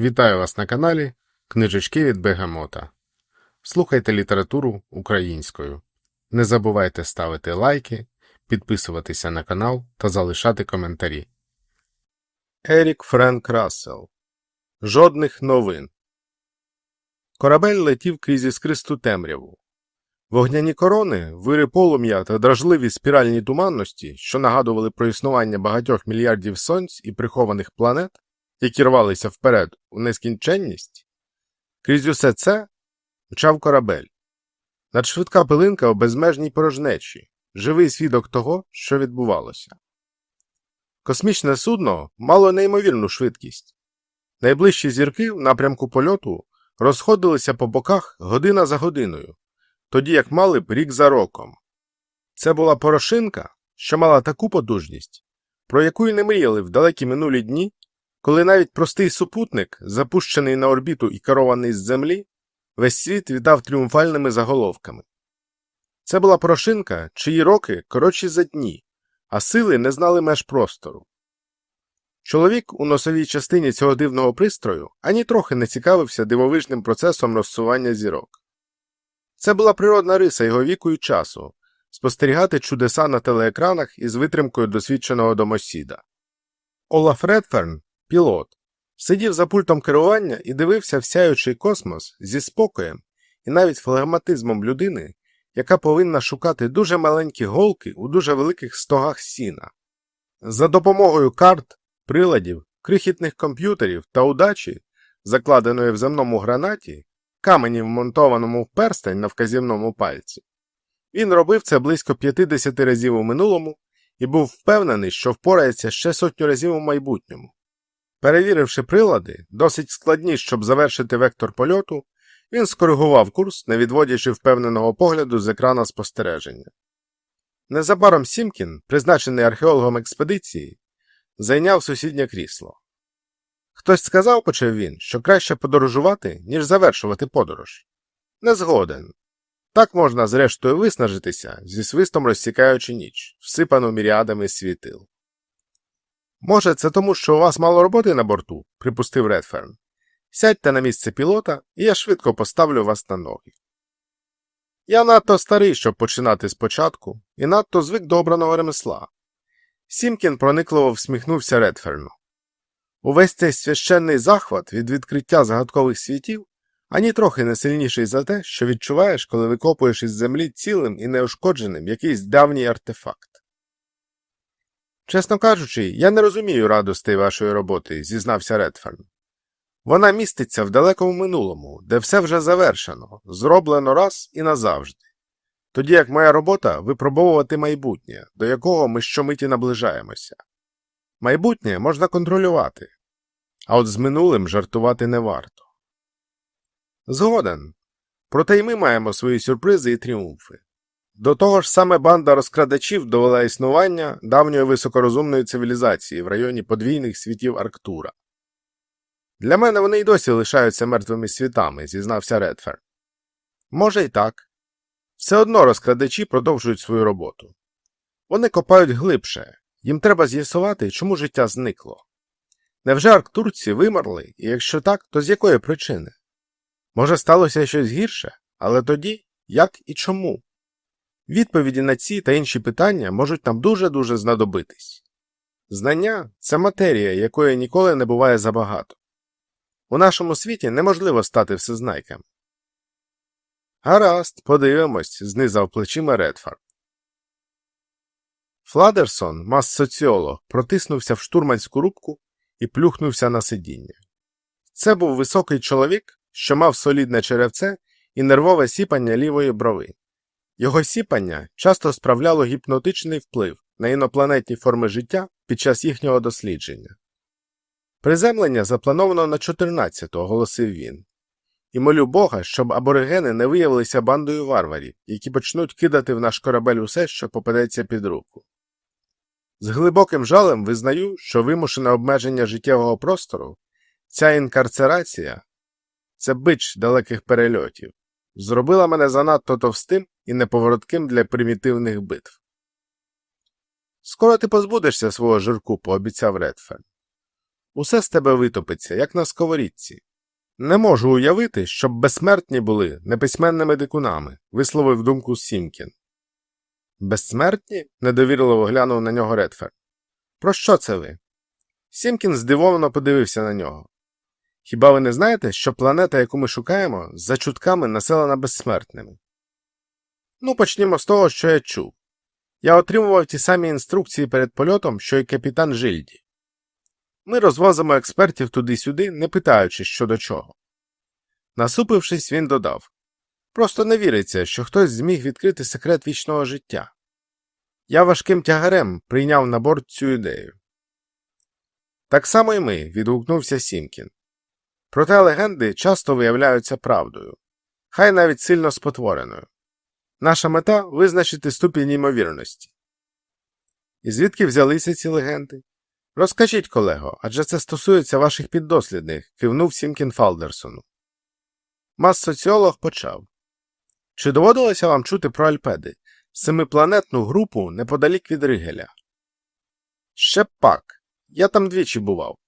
Вітаю вас на каналі Книжечки від Бегамота. Слухайте літературу українською. Не забувайте ставити лайки, підписуватися на канал та залишати коментарі. Ерік Френк Рассел. Жодних новин. Корабель летів крізь іскристу темряву. Вогняні корони, вири полум'я та дражливі спіральні туманності, що нагадували про існування багатьох мільярдів сонць і прихованих планет, які рвалися вперед у нескінченність, крізь усе це мчав корабель. Надшвидка пилинка у безмежній порожнечі, живий свідок того, що відбувалося. Космічне судно мало неймовірну швидкість. Найближчі зірки в напрямку польоту розходилися по боках година за годиною, тоді як мали б рік за роком. Це була порошинка, що мала таку потужність, про яку й не мріяли в далекі минулі дні, коли навіть простий супутник, запущений на орбіту і керований з землі, весь світ вітав тріумфальними заголовками. Це була порошинка, чиї роки коротші за дні, а сили не знали меж простору. Чоловік у носовій частині цього дивного пристрою ані трохи не цікавився дивовижним процесом розсування зірок. Це була природна риса його віку і часу спостерігати чудеса на телеекранах із витримкою досвідченого домосіда. Олаф Редферн, пілот, сидів за пультом керування і дивився в сяючий космос зі спокоєм і навіть флегматизмом людини, яка повинна шукати дуже маленькі голки у дуже великих стогах сіна. За допомогою карт, приладів, крихітних комп'ютерів та удачі, закладеної в земному гранаті, камені, вмонтованому в перстень на вказівному пальці. Він робив це близько 50 разів у минулому і був впевнений, що впорається ще сотню разів у майбутньому. Перевіривши прилади, досить складні, щоб завершити вектор польоту, він скоригував курс, не відводячи впевненого погляду з екрана спостереження. Незабаром Сімкін, призначений археологом експедиції, зайняв сусіднє крісло. Хтось сказав, почав він, що краще подорожувати, ніж завершувати подорож. Не згоден. Так можна, зрештою, виснажитися, зі свистом розсікаючи ніч, всипану міріадами світил. Може, це тому, що у вас мало роботи на борту, припустив Редферн. Сядьте на місце пілота, і я швидко поставлю вас на ноги. Я надто старий, щоб починати спочатку, і надто звик до обраного ремесла. Сімкін проникливо всміхнувся Редферну. Увесь цей священний захват від відкриття загадкових світів ані трохи не сильніший за те, що відчуваєш, коли викопуєш із землі цілим і неушкодженим якийсь давній артефакт. Чесно кажучи, я не розумію радостей вашої роботи, зізнався Редферн. Вона міститься в далекому минулому, де все вже завершено, зроблено раз і назавжди. Тоді як моя робота випробовувати майбутнє, до якого ми щомиті наближаємося. Майбутнє можна контролювати, а от з минулим жартувати не варто. Згоден. Проте й ми маємо свої сюрпризи і тріумфи. До того ж саме банда розкрадачів довела існування давньої високорозумної цивілізації в районі подвійних світів Арктура. Для мене вони й досі лишаються мертвими світами, зізнався Редфер. Може й так. Все одно розкрадачі продовжують свою роботу. Вони копають глибше, їм треба з'ясувати, чому життя зникло. Невже арктурці вимерли, і якщо так, то з якої причини? Може, сталося щось гірше, але тоді як і чому? Відповіді на ці та інші питання можуть нам дуже-дуже знадобитись. Знання це матерія, якої ніколи не буває забагато. У нашому світі неможливо стати всезнайками. Гаразд, подивимось, знизав плечима Редфард. Фладерсон, мас-соціолог, протиснувся в штурманську рубку і плюхнувся на сидіння. Це був високий чоловік, що мав солідне черевце і нервове сіпання лівої брови. Його сіпання часто справляло гіпнотичний вплив на інопланетні форми життя під час їхнього дослідження. Приземлення заплановано на 14-го, оголосив він. І молю Бога, щоб аборигени не виявилися бандою варварів, які почнуть кидати в наш корабель усе, що попадеться під руку. З глибоким жалем визнаю, що вимушене обмеження життєвого простору, ця інкарцерація це бич далеких перельотів, зробила мене занадто товстим і неповоротким для примітивних битв. Скоро ти позбудешся свого жирку, пообіцяв Редферн. Усе з тебе витопиться, як на сковорідці. Не можу уявити, щоб безсмертні були неписьменними дикунами, висловив думку Сімкін. Безсмертні? недовірливо глянув на нього Редфер. Про що це ви? Сімкін здивовано подивився на нього. Хіба ви не знаєте, що планета, яку ми шукаємо, за чутками населена безсмертними? Ну, почнімо з того, що я чув. Я отримував ті самі інструкції перед польотом, що й капітан Жильді. Ми розвозимо експертів туди-сюди, не питаючи, що до чого. Насупившись, він додав Просто не віриться, що хтось зміг відкрити секрет вічного життя. Я важким тягарем прийняв на борт цю ідею. Так само і ми, відгукнувся Сімкін. Проте легенди часто виявляються правдою, хай навіть сильно спотвореною. Наша мета визначити ступінь ймовірності. І звідки взялися ці легенди? Розкажіть, колего, адже це стосується ваших піддослідних, кивнув Сімкін Фалдерсону. Мас-соціолог почав. Чи доводилося вам чути про Альпеди, семипланетну групу неподалік від Ригеля? Ще пак. Я там двічі бував.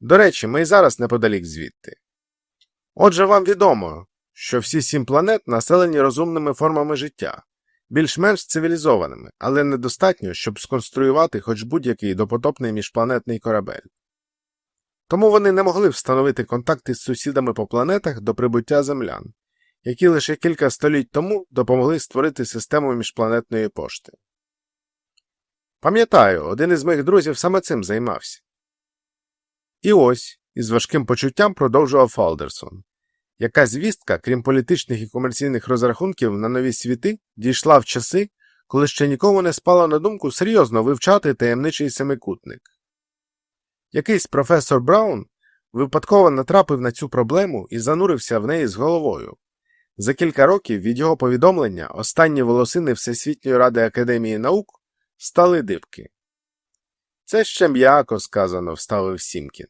До речі, ми й зараз неподалік звідти. Отже, вам відомо, що всі сім планет населені розумними формами життя, більш-менш цивілізованими, але недостатньо, щоб сконструювати хоч будь-який допотопний міжпланетний корабель. Тому вони не могли встановити контакти з сусідами по планетах до прибуття землян, які лише кілька століть тому допомогли створити систему міжпланетної пошти. Пам'ятаю, один із моїх друзів саме цим займався. І ось, із важким почуттям продовжував Фалдерсон. Яка звістка, крім політичних і комерційних розрахунків на нові світи, дійшла в часи, коли ще нікому не спало на думку серйозно вивчати таємничий семикутник. Якийсь професор Браун випадково натрапив на цю проблему і занурився в неї з головою. За кілька років від його повідомлення останні волосини Всесвітньої ради Академії наук стали дибки. Це ще м'яко сказано, вставив Сімкін.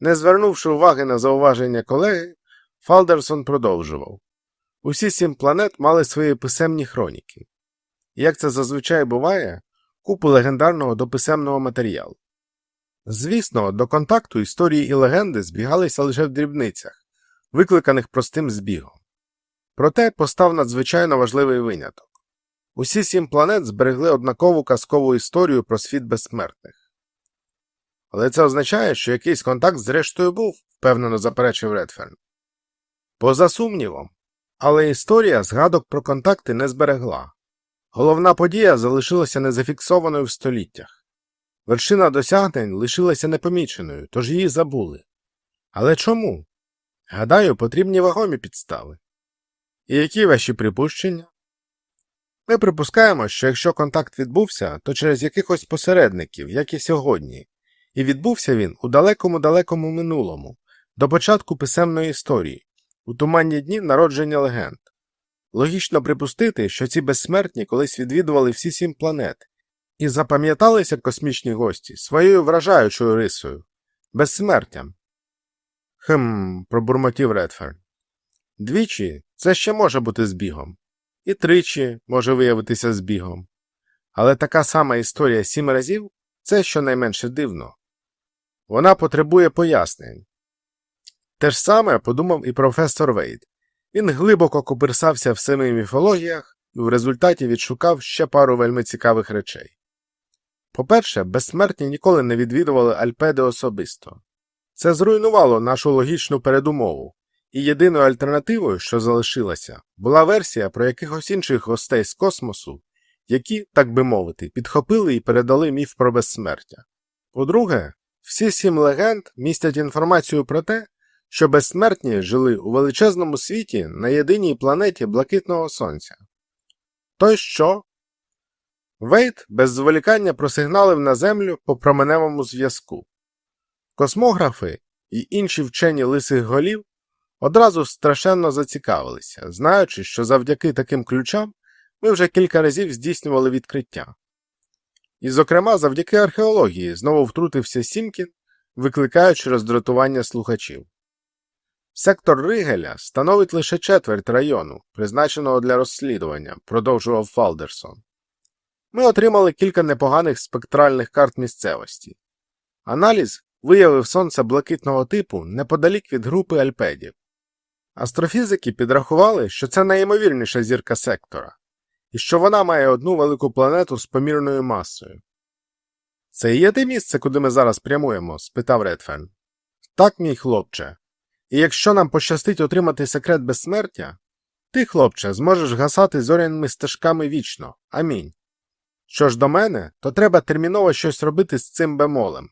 Не звернувши уваги на зауваження колеги, Фалдерсон продовжував усі сім планет мали свої писемні хроніки. Як це зазвичай буває, купу легендарного дописемного матеріалу. Звісно, до контакту історії і легенди збігалися лише в дрібницях, викликаних простим збігом. Проте постав надзвичайно важливий виняток. Усі сім планет зберегли однакову казкову історію про світ безсмертних. Але це означає, що якийсь контакт зрештою був, впевнено заперечив Редферн. Поза сумнівом, але історія згадок про контакти не зберегла. Головна подія залишилася незафіксованою в століттях. Вершина досягнень лишилася непоміченою, тож її забули. Але чому? Гадаю, потрібні вагомі підстави. І які ваші припущення? Ми припускаємо, що якщо контакт відбувся, то через якихось посередників, як і сьогодні, і відбувся він у далекому далекому минулому, до початку писемної історії, у туманні дні народження легенд. Логічно припустити, що ці безсмертні колись відвідували всі сім планет і запам'яталися космічні гості своєю вражаючою рисою, безсмертям. Хм, пробурмотів Редферн. Двічі це ще може бути збігом, і тричі може виявитися збігом. Але така сама історія сім разів це щонайменше дивно. Вона потребує пояснень. Те ж саме подумав і професор Вейд. Він глибоко копирсався в семи міфологіях і в результаті відшукав ще пару вельми цікавих речей. По-перше, безсмертні ніколи не відвідували Альпеди особисто. Це зруйнувало нашу логічну передумову, і єдиною альтернативою, що залишилася, була версія про якихось інших гостей з космосу, які, так би мовити, підхопили і передали міф про безсмертя. По-друге, всі сім легенд містять інформацію про те, що безсмертні жили у величезному світі на єдиній планеті Блакитного Сонця. То й що? Вейт без зволікання просигналив на Землю по променевому зв'язку. Космографи і інші вчені лисих голів одразу страшенно зацікавилися, знаючи, що завдяки таким ключам ми вже кілька разів здійснювали відкриття. І, зокрема, завдяки археології знову втрутився Сімкін, викликаючи роздратування слухачів. Сектор Ригеля становить лише четверть району, призначеного для розслідування, продовжував Фалдерсон. Ми отримали кілька непоганих спектральних карт місцевості. Аналіз виявив сонце блакитного типу неподалік від групи альпедів. Астрофізики підрахували, що це найімовірніша зірка сектора, і що вона має одну велику планету з помірною масою. Це і є те місце, куди ми зараз прямуємо? спитав Редферн. Так, мій хлопче. І якщо нам пощастить отримати секрет безсмертя, ти, хлопче, зможеш гасати зоряними стежками вічно. Амінь. Що ж до мене, то треба терміново щось робити з цим бемолем.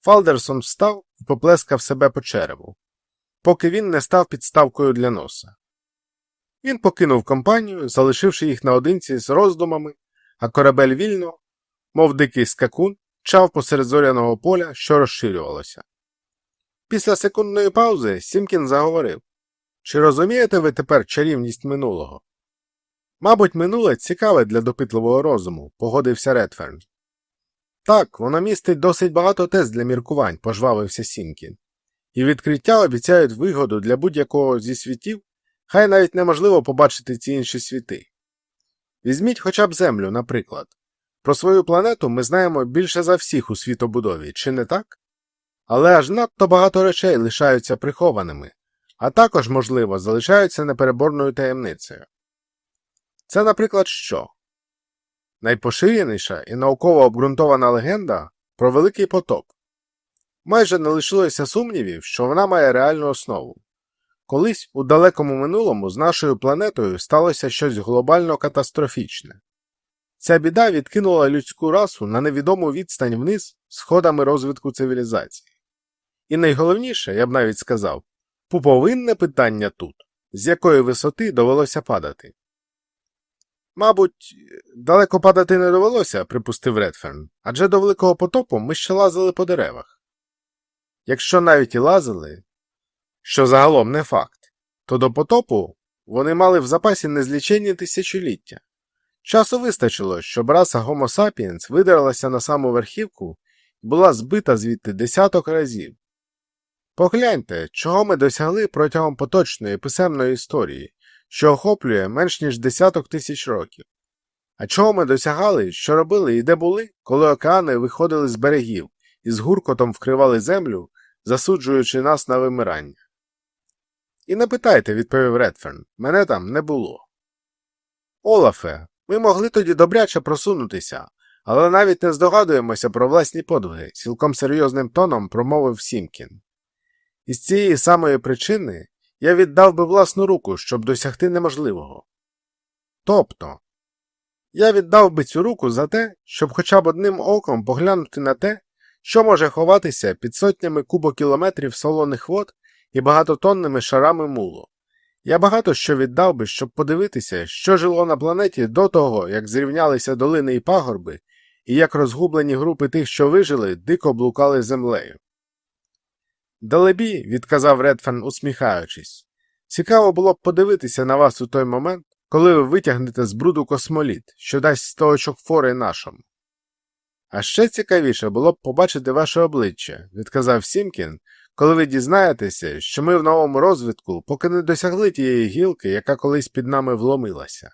Фалдерсон встав і поплескав себе по череву, поки він не став підставкою для носа. Він покинув компанію, залишивши їх наодинці з роздумами, а корабель вільно, мов дикий скакун, чав посеред зоряного поля, що розширювалося. Після секундної паузи Сімкін заговорив Чи розумієте ви тепер чарівність минулого? Мабуть, минуле цікаве для допитливого розуму, погодився Редферн. Так, воно містить досить багато тез для міркувань, пожвавився Сімкін. І відкриття обіцяють вигоду для будь-якого зі світів, хай навіть неможливо побачити ці інші світи. Візьміть хоча б Землю, наприклад. Про свою планету ми знаємо більше за всіх у світобудові, чи не так? Але аж надто багато речей лишаються прихованими, а також, можливо, залишаються непереборною таємницею. Це, наприклад, що? Найпоширеніша і науково обґрунтована легенда про Великий потоп. Майже не лишилося сумнівів, що вона має реальну основу. Колись у далекому минулому з нашою планетою сталося щось глобально катастрофічне. Ця біда відкинула людську расу на невідому відстань вниз сходами розвитку цивілізації. І найголовніше, я б навіть сказав, пуповинне питання тут, з якої висоти довелося падати. Мабуть, далеко падати не довелося, припустив Редферн, адже до великого потопу ми ще лазили по деревах. Якщо навіть і лазили, що загалом не факт, то до потопу вони мали в запасі незліченні тисячоліття. Часу вистачило, щоб раса Homo sapiens видерлася на саму верхівку і була збита звідти десяток разів. Погляньте, чого ми досягли протягом поточної писемної історії, що охоплює менш ніж десяток тисяч років. А чого ми досягали, що робили і де були, коли океани виходили з берегів і з гуркотом вкривали землю, засуджуючи нас на вимирання? І не питайте, відповів Редферн, мене там не було. Олафе, ми могли тоді добряче просунутися, але навіть не здогадуємося про власні подвиги, цілком серйозним тоном промовив Сімкін. І з цієї самої причини я віддав би власну руку, щоб досягти неможливого. Тобто, я віддав би цю руку за те, щоб хоча б одним оком поглянути на те, що може ховатися під сотнями кубокілометрів солоних вод і багатотонними шарами мулу. Я багато що віддав би, щоб подивитися, що жило на планеті до того, як зрівнялися долини і пагорби, і як розгублені групи тих, що вижили, дико блукали землею. Далебі, відказав Редфен, усміхаючись, цікаво було б подивитися на вас у той момент, коли ви витягнете з бруду космоліт, що дасть сто очок фори нашому. А ще цікавіше було б побачити ваше обличчя, відказав Сімкін, коли ви дізнаєтеся, що ми в новому розвитку поки не досягли тієї гілки, яка колись під нами вломилася.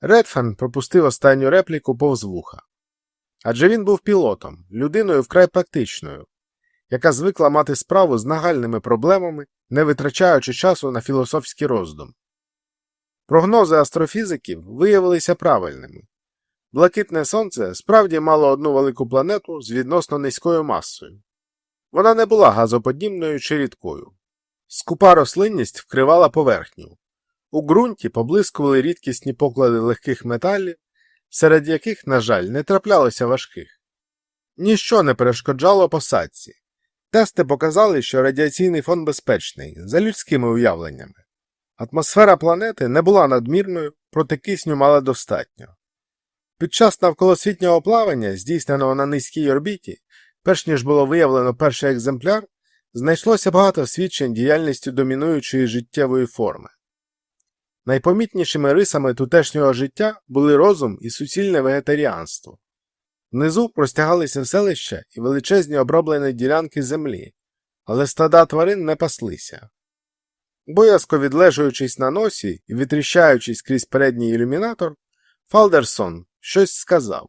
Редфан пропустив останню репліку повз вуха. Адже він був пілотом, людиною вкрай практичною, яка звикла мати справу з нагальними проблемами, не витрачаючи часу на філософський роздум. Прогнози астрофізиків виявилися правильними. Блакитне сонце справді мало одну велику планету з відносно низькою масою. Вона не була газоподібною чи рідкою. Скупа рослинність вкривала поверхню. У ґрунті поблискували рідкісні поклади легких металів, серед яких, на жаль, не траплялося важких. Ніщо не перешкоджало посадці. Тести показали, що радіаційний фон безпечний, за людськими уявленнями. Атмосфера планети не була надмірною, проте кисню мала достатньо. Під час навколосвітнього плавання, здійсненого на низькій орбіті, перш ніж було виявлено перший екземпляр, знайшлося багато свідчень діяльності домінуючої життєвої форми. Найпомітнішими рисами тутешнього життя були розум і суцільне вегетаріанство. Внизу простягалися селища і величезні оброблені ділянки землі, але стада тварин не паслися. Боязко відлежуючись на носі і витріщаючись крізь передній ілюмінатор, Фалдерсон щось сказав.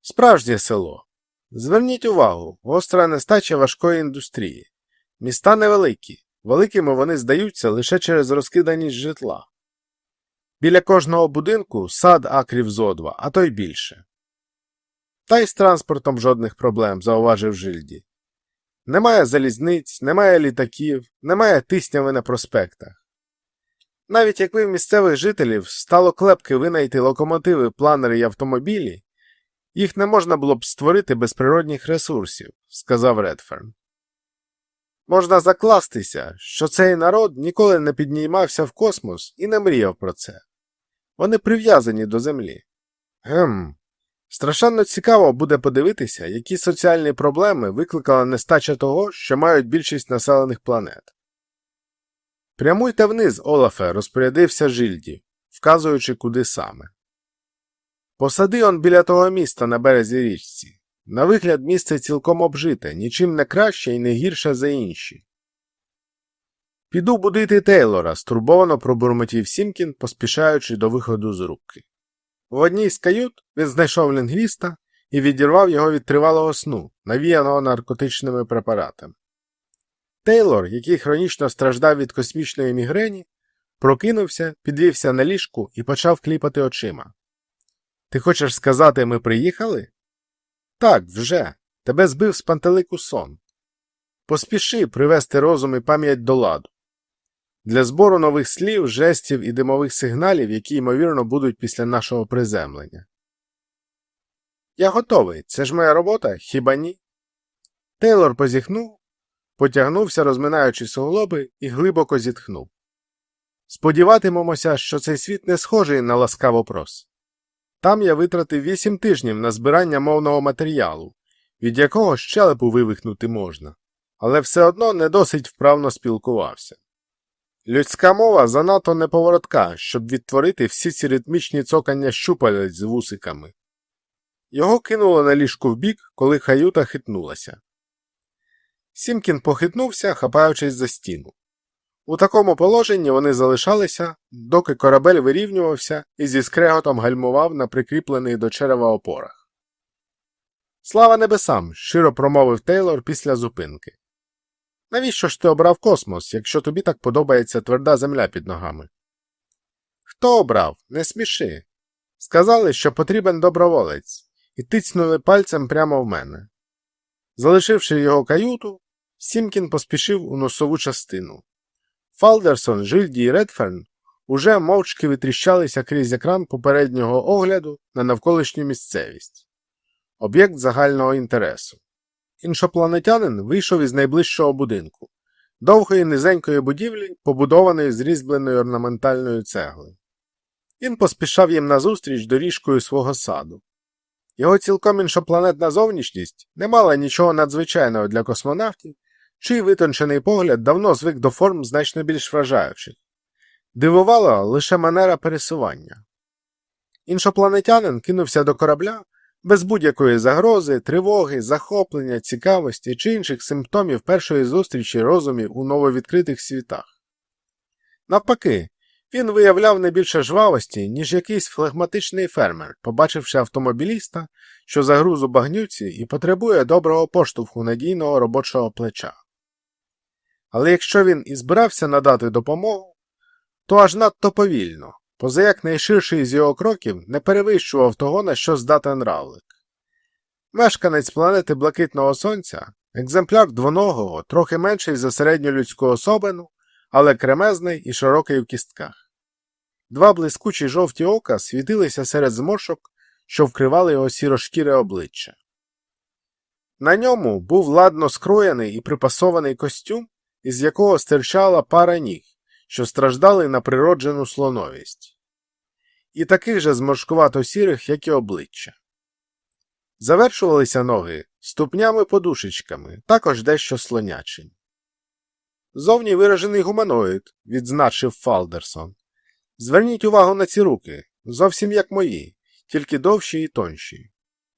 Справжнє село. Зверніть увагу, гостра нестача важкої індустрії. Міста невеликі, великими вони здаються лише через розкиданість житла. Біля кожного будинку сад акрів зо два, а то й більше. Та й з транспортом жодних проблем, зауважив Жильді. Немає залізниць, немає літаків, немає тисняви на проспектах. Навіть якби в місцевих жителів стало клепки винайти локомотиви, планери й автомобілі, їх не можна було б створити без природних ресурсів, сказав Редферн. Можна закластися, що цей народ ніколи не піднімався в космос і не мріяв про це. Вони прив'язані до землі. Гем. Страшенно цікаво буде подивитися, які соціальні проблеми викликала нестача того, що мають більшість населених планет. Прямуйте вниз, Олафе, розпорядився Жильді, вказуючи, куди саме. Посади он біля того міста на березі річці. На вигляд місце цілком обжите, нічим не краще і не гірше за інші. Піду будити Тейлора, стурбовано пробурмотів Сімкін, поспішаючи до виходу з рубки. В одній з кают він знайшов лінгвіста і відірвав його від тривалого сну, навіяного наркотичними препаратами. Тейлор, який хронічно страждав від космічної мігрені, прокинувся, підвівся на ліжку і почав кліпати очима. Ти хочеш сказати, ми приїхали? Так, вже. Тебе збив з пантелику сон. Поспіши привести розум і пам'ять до ладу. Для збору нових слів, жестів і димових сигналів, які, ймовірно, будуть після нашого приземлення. Я готовий. Це ж моя робота, хіба ні? Тейлор позіхнув, потягнувся, розминаючи суглоби, і глибоко зітхнув. Сподіватимемося, що цей світ не схожий на ласкавопрос. Там я витратив вісім тижнів на збирання мовного матеріалу, від якого щелепу вивихнути можна, але все одно не досить вправно спілкувався. Людська мова занадто неповоротка, щоб відтворити всі ці ритмічні цокання щупалець з вусиками. Його кинуло на ліжку вбік, коли хаюта хитнулася. Сімкін похитнувся, хапаючись за стіну. У такому положенні вони залишалися, доки корабель вирівнювався і зі скреготом гальмував на прикріплений до черева опорах. Слава небесам, щиро промовив Тейлор після зупинки. Навіщо ж ти обрав космос, якщо тобі так подобається тверда земля під ногами? Хто обрав? Не сміши. Сказали, що потрібен доброволець, і тицнули пальцем прямо в мене. Залишивши його каюту, Сімкін поспішив у носову частину. Фалдерсон, Жильді і Редферн уже мовчки витріщалися крізь екран попереднього огляду на навколишню місцевість об'єкт загального інтересу. Іншопланетянин вийшов із найближчого будинку, довгої низенької будівлі, побудованої з різьбленої орнаментальної цегли. Він поспішав їм назустріч доріжкою свого саду. Його цілком іншопланетна зовнішність не мала нічого надзвичайного для космонавтів, чий витончений погляд давно звик до форм значно більш вражаючих. Дивувала лише манера пересування. Іншопланетянин кинувся до корабля без будь-якої загрози, тривоги, захоплення, цікавості чи інших симптомів першої зустрічі розумів у нововідкритих світах. Навпаки, він виявляв не більше жвавості, ніж якийсь флегматичний фермер, побачивши автомобіліста, що загруз у багнюці і потребує доброго поштовху надійного робочого плеча. Але якщо він і збирався надати допомогу, то аж надто повільно, позаяк найширший з його кроків не перевищував того, на що здатен равлик. Мешканець планети Блакитного Сонця, екземпляр двоногого, трохи менший за середньолюдську особину, але кремезний і широкий в кістках. Два блискучі жовті ока світилися серед зморшок, що вкривали його сірошкіре обличчя. На ньому був ладно скроєний і припасований костюм, із якого стирчала пара ніг, що страждали на природжену слоновість, і таких же зморшкувато сірих, як і обличчя. Завершувалися ноги ступнями-подушечками, також дещо слонячі. Зовні виражений гуманоїд, відзначив Фалдерсон. Зверніть увагу на ці руки, зовсім як мої, тільки довші і тонші.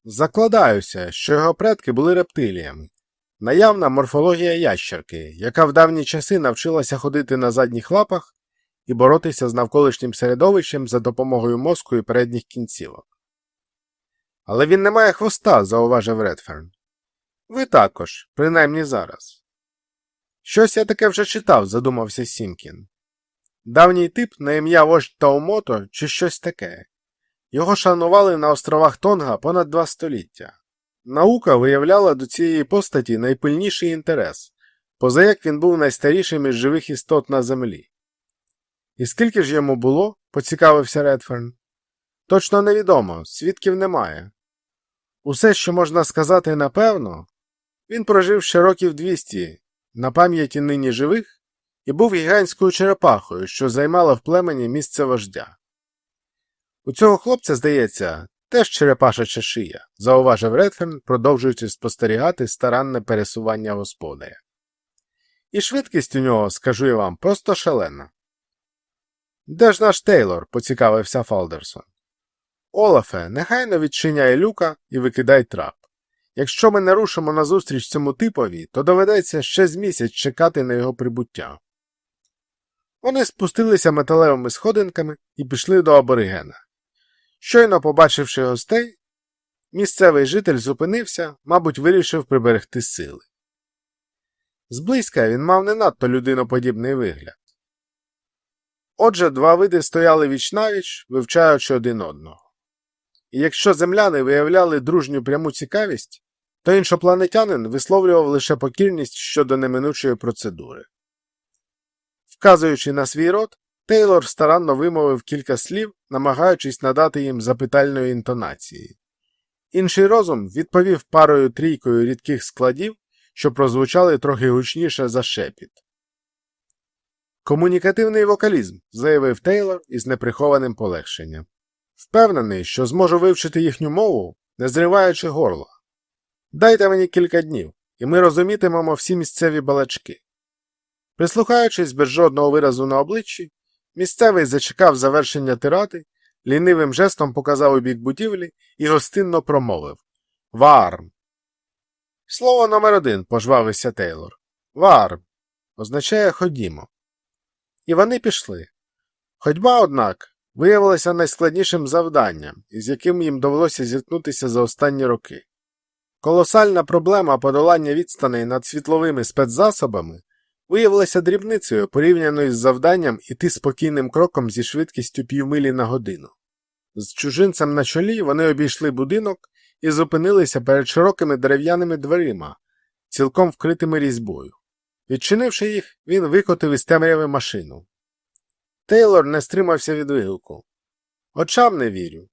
Закладаюся, що його предки були рептиліями. Наявна морфологія ящерки, яка в давні часи навчилася ходити на задніх лапах і боротися з навколишнім середовищем за допомогою мозку і передніх кінцівок. Але він не має хвоста, зауважив Редферн. Ви також, принаймні зараз. Щось я таке вже читав, задумався Сімкін. Давній тип на ім'я вождь Таумото чи щось таке. Його шанували на островах Тонга понад два століття. Наука виявляла до цієї постаті найпильніший інтерес, позаяк він був найстарішим із живих істот на землі. І скільки ж йому було, поцікавився Редферн. Точно невідомо, свідків немає. Усе, що можна сказати напевно, він прожив ще років 200 на пам'яті нині живих і був гігантською черепахою, що займала в племені місце вождя. У цього хлопця, здається, теж черепашача шия, зауважив Редферн, продовжуючи спостерігати старанне пересування господаря. І швидкість у нього, скажу я вам, просто шалена. Де ж наш Тейлор? поцікавився Фалдерсон. Олафе, нехайно відчиняй люка і викидай трап. Якщо ми не рушимо назустріч цьому типові, то доведеться ще з місяць чекати на його прибуття. Вони спустилися металевими сходинками і пішли до аборигена. Щойно побачивши гостей, місцевий житель зупинився, мабуть, вирішив приберегти сили. Зблизька він мав не надто людиноподібний вигляд. Отже, два види стояли вічнавіч, вивчаючи один одного. І якщо земляни виявляли дружню пряму цікавість, то іншопланетянин висловлював лише покірність щодо неминучої процедури. Вказуючи на свій рот, Тейлор старанно вимовив кілька слів, намагаючись надати їм запитальної інтонації. Інший розум відповів парою трійкою рідких складів, що прозвучали трохи гучніше за шепіт. Комунікативний вокалізм, заявив Тейлор із неприхованим полегшенням. Впевнений, що зможу вивчити їхню мову, не зриваючи горло. Дайте мені кілька днів, і ми розумітимемо всі місцеві балачки. Прислухаючись без жодного виразу на обличчі, місцевий зачекав завершення тиради, лінивим жестом показав у бік будівлі і гостинно промовив Варм. Слово номер один, пожвавився Тейлор. Варм означає ходімо. І вони пішли. Ходьба, однак, виявилася найскладнішим завданням, із яким їм довелося зіткнутися за останні роки. Колосальна проблема подолання відстаней над світловими спецзасобами виявилася дрібницею порівняною з завданням іти спокійним кроком зі швидкістю півмилі на годину. З чужинцем на чолі вони обійшли будинок і зупинилися перед широкими дерев'яними дверима, цілком вкритими різьбою. Відчинивши їх, він викотив із темряви машину. Тейлор не стримався від вигуку. Очам не вірю.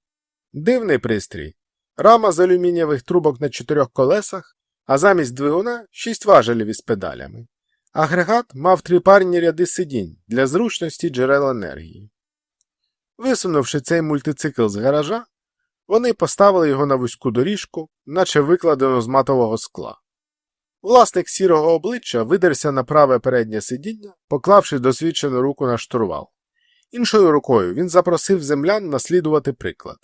Дивний пристрій. Рама з алюмінієвих трубок на чотирьох колесах, а замість двигуна шість важелів із педалями. Агрегат мав три парні ряди сидінь для зручності джерел енергії. Висунувши цей мультицикл з гаража, вони поставили його на вузьку доріжку, наче викладену з матового скла. Власник сірого обличчя видерся на праве переднє сидіння, поклавши досвідчену руку на штурвал. Іншою рукою він запросив землян наслідувати приклад.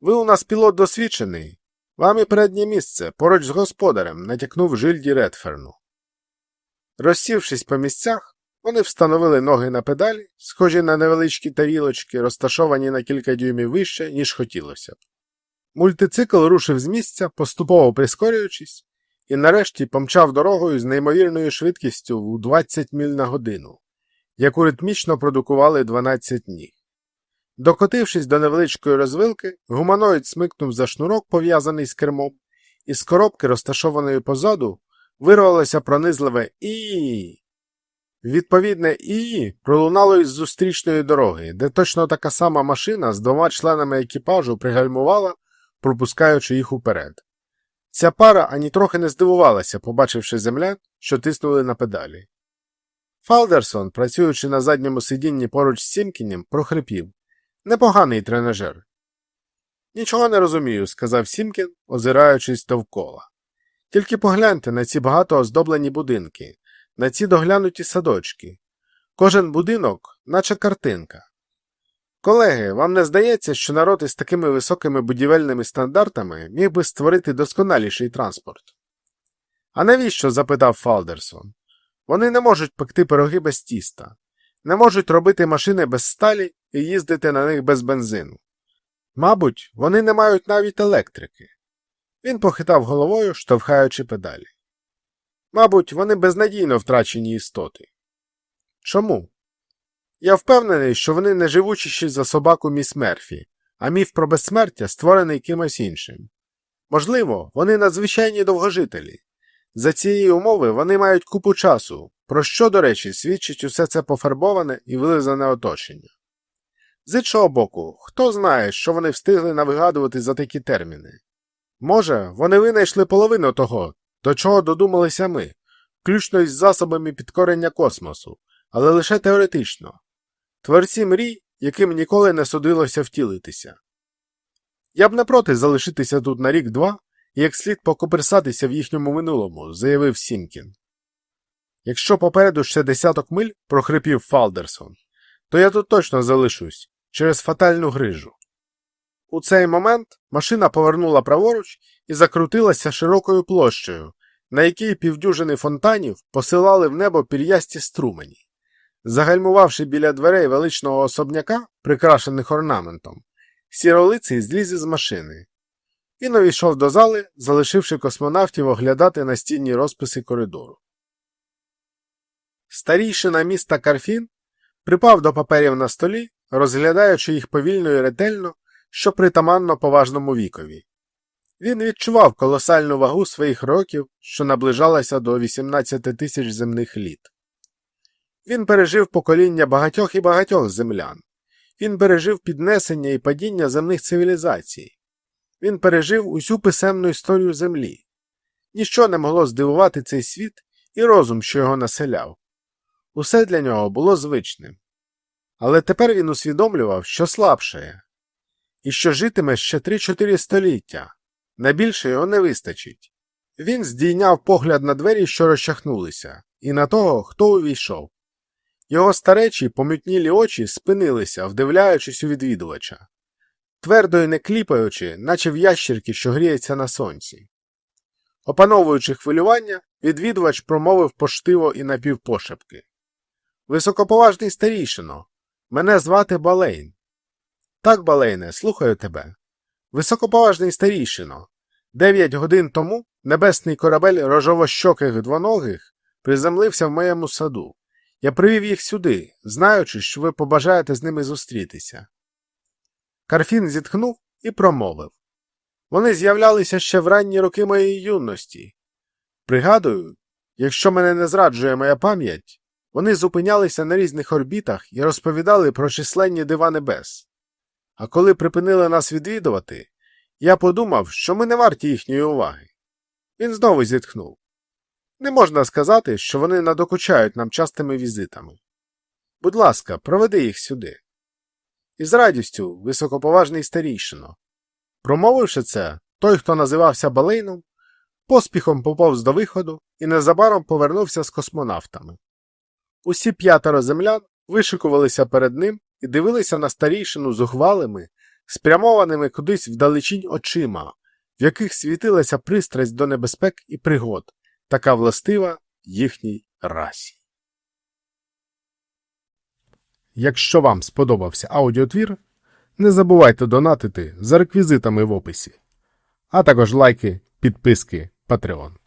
Ви у нас пілот досвідчений. Вам і переднє місце поруч з господарем, натякнув жильді Редферну. Розсівшись по місцях, вони встановили ноги на педалі, схожі на невеличкі тарілочки, розташовані на кілька дюймів вище, ніж хотілося. Мультицикл рушив з місця, поступово прискорюючись, і нарешті помчав дорогою з неймовірною швидкістю у 20 міль на годину, яку ритмічно продукували 12 ніг. Докотившись до невеличкої розвилки, гуманоїд смикнув за шнурок, пов'язаний з кермом, і з коробки, розташованої позаду, вирвалося пронизливе і. Відповідне і пролунало із зустрічної дороги, де точно така сама машина з двома членами екіпажу пригальмувала, пропускаючи їх уперед. Ця пара ані трохи не здивувалася, побачивши землян, що тиснули на педалі. Фалдерсон, працюючи на задньому сидінні поруч з Сімкінем, прохрипів Непоганий тренажер. Нічого не розумію, сказав Сімкін, озираючись довкола. Тільки погляньте на ці багато оздоблені будинки, на ці доглянуті садочки. Кожен будинок, наче картинка. Колеги, вам не здається, що народ із такими високими будівельними стандартами міг би створити досконаліший транспорт? А навіщо? запитав Фалдерсон. Вони не можуть пекти пироги без тіста, не можуть робити машини без сталі і їздити на них без бензину. Мабуть, вони не мають навіть електрики. Він похитав головою, штовхаючи педалі. Мабуть, вони безнадійно втрачені істоти. Чому? Я впевнений, що вони не живучіші за собаку міс Мерфі, а міф про безсмертя створений кимось іншим. Можливо, вони надзвичайні довгожителі. За цієї умови вони мають купу часу, про що, до речі, свідчить усе це пофарбоване і вилизане оточення. З іншого боку, хто знає, що вони встигли навигадувати за такі терміни? Може, вони винайшли половину того, до чого додумалися ми, включно із засобами підкорення космосу, але лише теоретично. Творці мрій, яким ніколи не судилося втілитися. Я б не проти залишитися тут на рік-два і як слід покоперсатися в їхньому минулому, заявив Сімкін. Якщо попереду ще десяток миль, прохрипів Фалдерсон, то я тут точно залишусь через фатальну грижу. У цей момент машина повернула праворуч і закрутилася широкою площею, на якій півдюжини фонтанів посилали в небо пір'ясті струмені. Загальмувавши біля дверей величного особняка, прикрашених орнаментом, сіролиций зліз із машини. Він увійшов до зали, залишивши космонавтів оглядати настінні розписи коридору. Старійшина міста Карфін припав до паперів на столі, розглядаючи їх повільно і ретельно, що притаманно поважному вікові. Він відчував колосальну вагу своїх років, що наближалася до 18 тисяч земних літ. Він пережив покоління багатьох і багатьох землян. Він пережив піднесення і падіння земних цивілізацій. Він пережив усю писемну історію Землі. Ніщо не могло здивувати цей світ і розум, що його населяв. Усе для нього було звичним. Але тепер він усвідомлював, що слабшає, і що житиме ще 3-4 століття. На більше його не вистачить. Він здійняв погляд на двері, що розчахнулися, і на того, хто увійшов. Його старечі помютнілі очі спинилися, вдивляючись у відвідувача, твердо й не кліпаючи, наче в ящірки, що гріється на сонці. Опановуючи хвилювання, відвідувач промовив поштиво і напівпошепки. Високоповажний старішино, мене звати Балейн. Так, Балейне, слухаю тебе. Високоповажний старішино. Дев'ять годин тому небесний корабель рожовощоких двоногих приземлився в моєму саду. Я привів їх сюди, знаючи, що ви побажаєте з ними зустрітися. Карфін зітхнув і промовив Вони з'являлися ще в ранні роки моєї юності. Пригадую, якщо мене не зраджує моя пам'ять, вони зупинялися на різних орбітах і розповідали про численні дива небес. А коли припинили нас відвідувати, я подумав, що ми не варті їхньої уваги. Він знову зітхнув. Не можна сказати, що вони надокучають нам частими візитами. Будь ласка, проведи їх сюди. І з радістю, високоповажний старійшино. Промовивши це, той, хто називався Балейном, поспіхом поповз до виходу і незабаром повернувся з космонавтами. Усі п'ятеро землян вишикувалися перед ним і дивилися на старійшину зухвалими, спрямованими кудись вдалечінь очима, в яких світилася пристрасть до небезпек і пригод, така властива їхній расі. Якщо вам сподобався аудіотвір, не забувайте донатити за реквізитами в описі, а також лайки, підписки, Patreon.